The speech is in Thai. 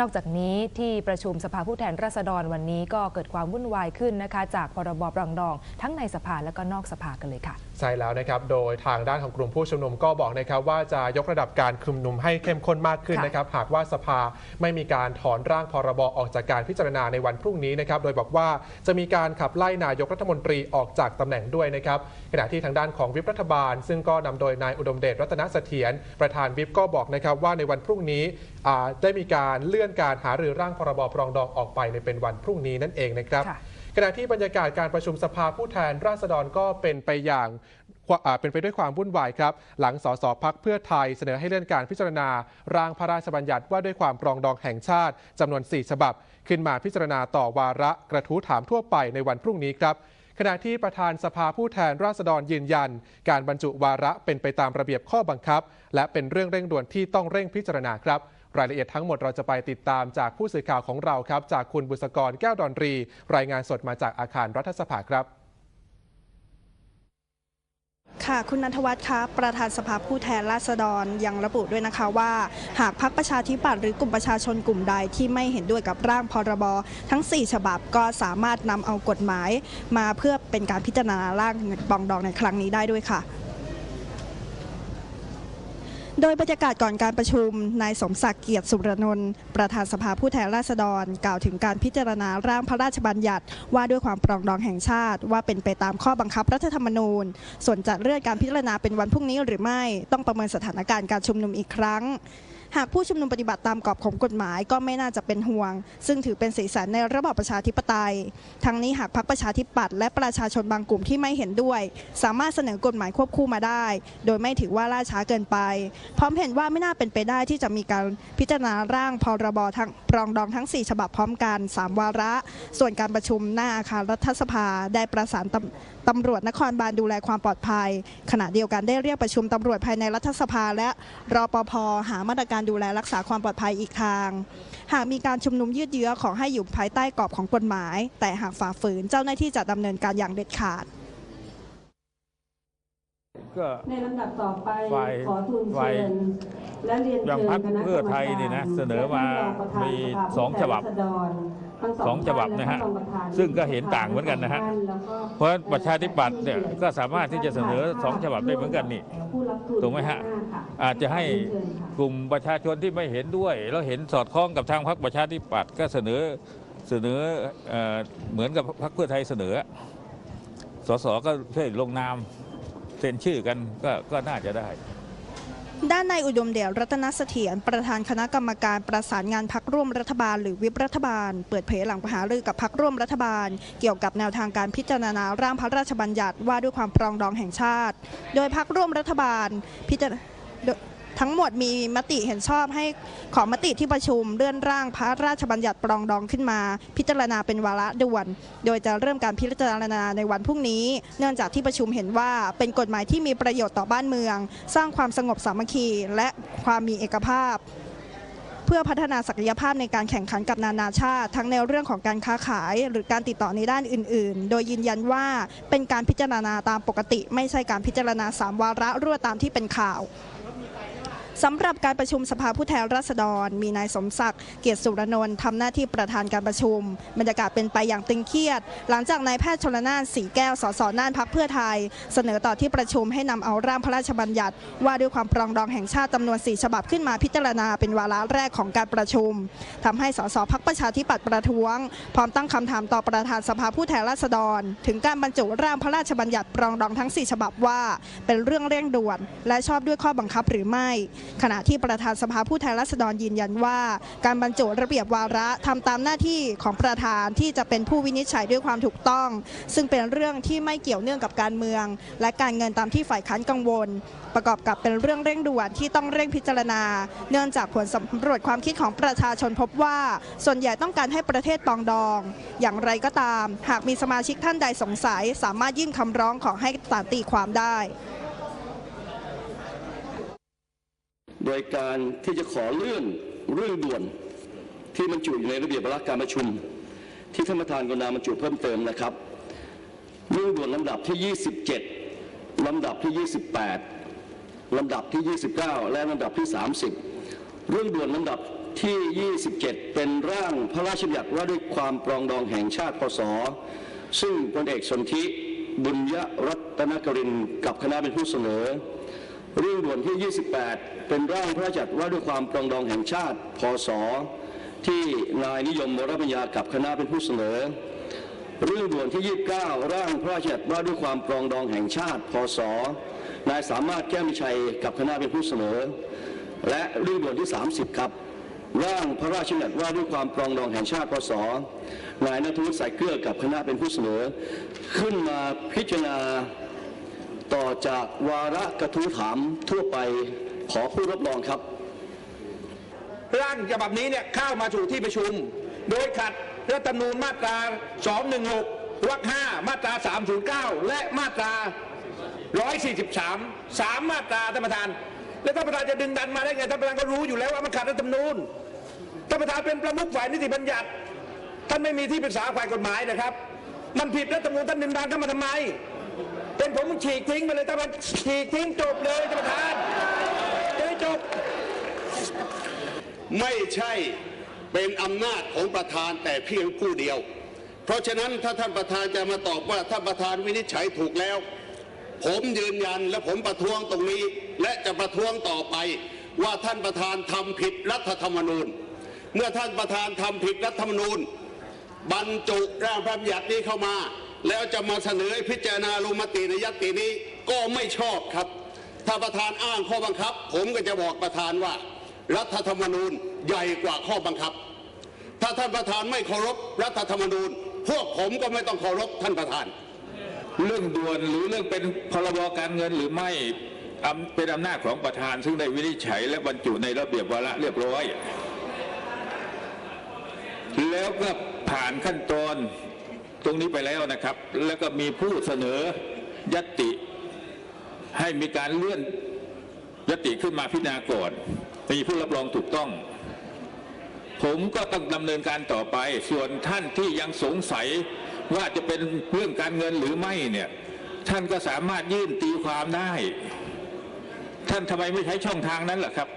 นอกจากนี้ที่ประชุมสภาผู้แทนราษฎรวันนี้ก็เกิดความวุ่นวายขึ้นนะคะ จากพรบปรองดอง ทั้งในสภาและก็นอกสภากันเลยค่ะใช่แล้วนะครับ โดยทางด้านของกลุ่มผู้ชุมนุมก็บอกนะครับว่าจะยกระดับการชุมนุมให้เข้มข้นมากขึ้นค่ะนะครับ หากว่าสภาไม่มีการถอนร่างพรบออกจากการพิจารณาในวันพรุ่งนี้นะครับ โดยบอกว่าจะมีการขับไล่นายกรัฐมนตรีออกจากตำแหน่งด้วยนะครับ ขณะที่ทางด้านของวิปรัฐบาล ซึ่งก็นำโดยนายอุดมเดชรัตนเสถียรประธานวิปก็บอกนะครับว่าในวันพรุ่งนี้อ่าได้มีการเลื่อนการหารือร่างพรบปรองดองออกไปในเป็นวันพรุ่งนี้นั่นเองนะครับค่ะ ขณะที่บรรยากาศการประชุมสภาผู้แทนราษฎรก็เป็นไปอย่างเป็นไปด้วยความวุ่นวายครับ หลังสสพักเพื่อไทยเสนอให้เลื่อนการพิจารณา ร่างพระราชบัญญัติว่าด้วยความปรองดองแห่งชาติจำนวน 4 ฉบับ ขึ้นมาพิจารณาต่อวาระกระทู้ถามทั่วไปในวันพรุ่งนี้ครับขณะที่ประธานสภาผู้แทนราษฎรยืนยัน การบรรจุวาระเป็นไปตามระเบียบข้อบังคับ และเป็นเรื่องเร่งด่วนที่ต้องเร่งพิจารณาครับ รายละเอียดทั้งหมดเราจะไปติดตามจากผู้สื่อข่าวของเราครับ จากคุณบุษกรแก้วดอนรี รายงานสดมาจากอาคารรัฐสภาครับค่ะคุณนันทวัฒน์คะประธานสภาผู้แทนราษฎรยังระบุด้วยนะคะว่า หากพักประชาธิปัตย์หรือกลุ่มประชาชนกลุ่มใดที่ไม่เห็นด้วยกับร่างพรบทั้ง 4 ฉบับก็สามารถนำเอากฎหมาย มาเพื่อเป็นการพิจารณาร่างปองดองในครั้งนี้ได้ด้วยค่ะ โดยบรรยากาศก่อนการประชุม นายสมศักดิ์เกียรติสุรนนท์ประธานสภาผู้แทนราษฎร กล่าวถึงการพิจารณาร่างพระราชบัญญัติ ว่าด้วยความปรองดองแห่งชาติ ว่าเป็นไปตามข้อบังคับรัฐธรรมนูญ ส่วนจะเลื่อนการพิจารณาเป็นวันพรุ่งนี้หรือไม่ต้องประเมินสถานการณ์การชุมนุมอีกครั้ง หากผู้ชุมนุมปฏิบัติตามกรอบของกฎหมายก็ไม่น่าจะเป็นห่วง ซึ่งถือเป็นสีสันในระบอบประชาธิปไตย ทั้งนี้หากพรรคประชาธิปัตย์และประชาชนบางกลุ่มที่ไม่เห็นด้วย สามารถเสนอกฎหมายควบคู่มาได้ โดยไม่ถือว่าล่าช้าเกินไป พร้อมเห็นว่าไม่น่าเป็นไปได้ที่จะมีการพิจารณาร่างพรบทั้งปรองดองทั้ง 4 ฉบับพร้อมกัน 3 วาระ ส่วนการประชุมหน้าอาคารรัฐสภาได้ประสาน ตำตำรวจนครบาลดูแลความปลอดภัย ขณะเดียวกันได้เรียกประชุมตำรวจภายในรัฐสภา และรอปภหามาตรการดูแลรักษาความปลอดภัยอีกทาง หากมีการชุมนุมยืดเยื้อขอให้อยู่ภายใต้กรอบของกฎหมาย แต่หากฝ่าฝืนเจ้าหน้าที่จะดำเนินการอย่างเด็ดขาดก็ในลำดับต่อไปฝ่ายขอทูลฝ่ายเชิญและเรียนอย่างเชิญพรรคคณะเพื่อไทยกรรมนี่นะการเสนอมาและท่นรองประธนมีสภาสองผู้แทนฉบับราษฎรทั้ สองฉบับนะฮะท่าและท่ารองประธานซึ่งก็เห็นต่างเหมือนกันนะฮะแล้วก็เพราะประชาธิปัตย์เนี่ยก็สามารถที่จะเสนอสองฉบับได้เหมือนกันนี่ผู้รับทุนถูกไหมฮะล่วงน้าค่ะอาจจะให้เรียนเชิญค่ะกลุ่มประชาชนที่ไม่เห็นด้วย แล้วเห็นสอดคล้องกับทางพรรคประชาธิปัตย์ก็เสนอเสนอเอ่อเหมือนกับพรรคเพื่อไทยเสนอ สสก็ช่วยลงนามเซ็นชื่อกันก็ก็น่าจะได้ ด้านนายอุดมเดชรัตนเสถียรประธานคณะกรรมการประสานงานพักร่วมรัฐบาล หรือวิปรัฐบาล เปิดเผยหลังปหารือกับพักร่วมรัฐบาล เกี่ยวกับแนวทางการพิจารณาร่างพระราชบัญญัติว่าด้วยความปรองดองแห่งชาติ โดยพักร่วมรัฐบาลพิจาร ทั้งหมดมีมติเห็นชอบให้ขอมติที่ประชุมเลื่อนร่างพระราชบัญญัติปรองดองขึ้นมา พิจารณาเป็นวาระด่วน โดยจะเริ่มการพิจารณาในวันพรุ่งนี้ เนื่องจากที่ประชุมเห็นว่าเป็นกฎหมายที่มีประโยชน์ต่อบ้านเมือง สร้างความสงบสามัคคี และความมีเอกภาพ เพื่อพัฒนาศักยภาพในการแข่งขันกับนานาชาติ ทั้งในเรื่องของการค้าขาย หรือการติดต่อในด้านอื่น ๆ โดยยืนยันว่าเป็นการพิจารณาตามปกติ ไม่ใช่การพิจารณาสามวาระรวดตามที่เป็นข่าว สำหรับการประชุมสภาผู้แทนราษฎร มีนายสมศักดิ์เกียรติสุรนนท์ทำหน้าที่ประธานการประชุม บรรยากาศเป็นไปอย่างตึงเครียด หลังจากนายแพทย์ชลนานสีแก้วสสน่านพักเพื่อไทย เสนอต่อที่ประชุมให้นำเอาร่างพระราชบัญญัติ ว่าด้วยความปรองดองแห่งชาติจำนวน 4 ฉบับขึ้นมาพิจารณาเป็นวาระแรกของการประชุมทำให้สสพักประชาธิปัตย์ประท้วง พร้อมตั้งคำถามต่อประธานสภาผู้แทนราษฎร ถึงการบรรจุร่างพระราชบัญญัติปรองดองทั้ง 4 ฉบับว่า เป็นเรื่องเร่งด่วน และชอบด้วยข้อบังคับหรือไม่ขณะที่ประธานสภาผู้แทนราษฎรยืนยันว่า การบรรจุระเบียบวาระทำตามหน้าที่ของประธานที่จะเป็นผู้วินิจฉัยด้วยความถูกต้อง ซึ่งเป็นเรื่องที่ไม่เกี่ยวเนื่องกับการเมือง และการเงินตามที่ฝ่ายค้านกังวล ประกอบกับเป็นเรื่องเร่งด่วนที่ต้องเร่งพิจารณา เนื่องจากผลสำรวจความคิดของประชาชนพบว่า ส่วนใหญ่ต้องการให้ประเทศปองดอง อย่างไรก็ตาม หากมีสมาชิกท่านใดสงสัย สามารถยื่นคำร้องขอให้ศาลตีความได้ โดยการที่จะขอเลื่อนเรื่องด่วน ที่บรรจุอยู่ในระเบียบวาระการประชุม ที่ท่านประธานกรุณาบรรจุเพิ่มเติมนะครับ เรื่องด่วนลำดับที่ 27 ลำดับที่ 28 ลำดับที่ 29 และลำดับที่ 30 เรื่องด่วนลำดับที่ 27 เป็นร่างพระราชบัญญัติว่าด้วยความปรองดองแห่งชาติพศ ซึ่งพลเอกสนธิบุญยรัตนกรินกับคณะเป็นผู้เสนอ เรื่องด่วนที่ 28 เป็นร่างพระราชบัญญัติว่าด้วยความปรองดองแห่งชาติ พศ ที่นายนิยมวรปัญญากับคณะเป็นผู้เสนอ เรื่องด่วนที่ 29 ร่างพระราชบัญญัติว่าด้วยความปรองดองแห่งชาติ พศ นายสามารถแก้วมิชัยกับคณะเป็นผู้เสนอ และเรื่องด่วนที่ 30 ครับ ร่างพระราชบัญญัติว่าด้วยความปรองดองแห่งชาติ พศ นายนทวุฒิสายเกลือกับคณะเป็นผู้เสนอ ขึ้นมาพิจารณา ต่อจากวาระกระทู้ถามทั่วไปขอผู้รับรองครับ ร่างฉบับนี้เนี่ยเข้ามาสู่ที่ประชุม โดยขัดรัฐธรรมนูญมาตรา 216 วรรค 5 มาตรา 309 และมาตรา 143สามมาตราท่านประธาน แล้วท่านประธานจะดึงดันมาได้ไงท่านประธานก็รู้อยู่แล้วว่ามันขัดรัฐธรรมนูญท่านประธานเป็นประมุขฝ่ายนิติบัญญัติ ท่านไม่มีที่ปรึกษาฝ่ายกฎหมายนะครับ มันผิดรัฐธรรมนูญท่านดึงดันเข้ามาทำไม เป็นผมฉีกทิ้งไปเลยท่านประธานฉีกทิ้งจบเลยท่านประธานจะได้จบ ไม่ใช่เป็นอำนาจของประธานแต่เพียงผู้เดียว เพราะฉะนั้นถ้าท่านประธานจะมาตอบว่าท่านประธานวินิจฉัยถูกแล้ว ผมยืนยันและผมประท้วงตรงนี้ และจะประท้วงต่อไปว่าท่านประธานทำผิดรัฐธรรมนูญ เมื่อท่านประธานทำผิดรัฐธรรมนูญ บรรจุร่างพระบัญญัตินี้เข้ามา แล้วจะมาเสนอให้พิจารณาลงมติในยตินี้ก็ไม่ชอบครับ ถ้าประธานอ้างข้อบังคับ ผมก็จะบอกประธานว่า รัฐธรรมนูญใหญ่กว่าข้อบังคับ ถ้าท่านประธานไม่เคารพรัฐธรรมนูญ พวกผมก็ไม่ต้องเคารพท่านประธาน เรื่องด่วนหรือเรื่องเป็นพรบการเงินหรือไม่เป็นอำนาจของประธานซึ่งได้วินิจฉัยและบรรจุในระเบียบวาระเรียบร้อย แล้วก็ผ่านขั้นตอน ตรงนี้ไปแล้วนะครับ แล้วก็มีผู้เสนอยติให้มีการเลื่อนยติขึ้นมาพิจารณาก่อนมีผู้รับรองถูกต้อง ผมก็ต้องดำเนินการต่อไป ส่วนท่านที่ยังสงสัยว่าจะเป็นเรื่องการเงินหรือไม่เนี่ย ท่านก็สามารถยื่นตีความได้ ท่านทำไมไม่ใช้ช่องทางนั้นล่ะครับ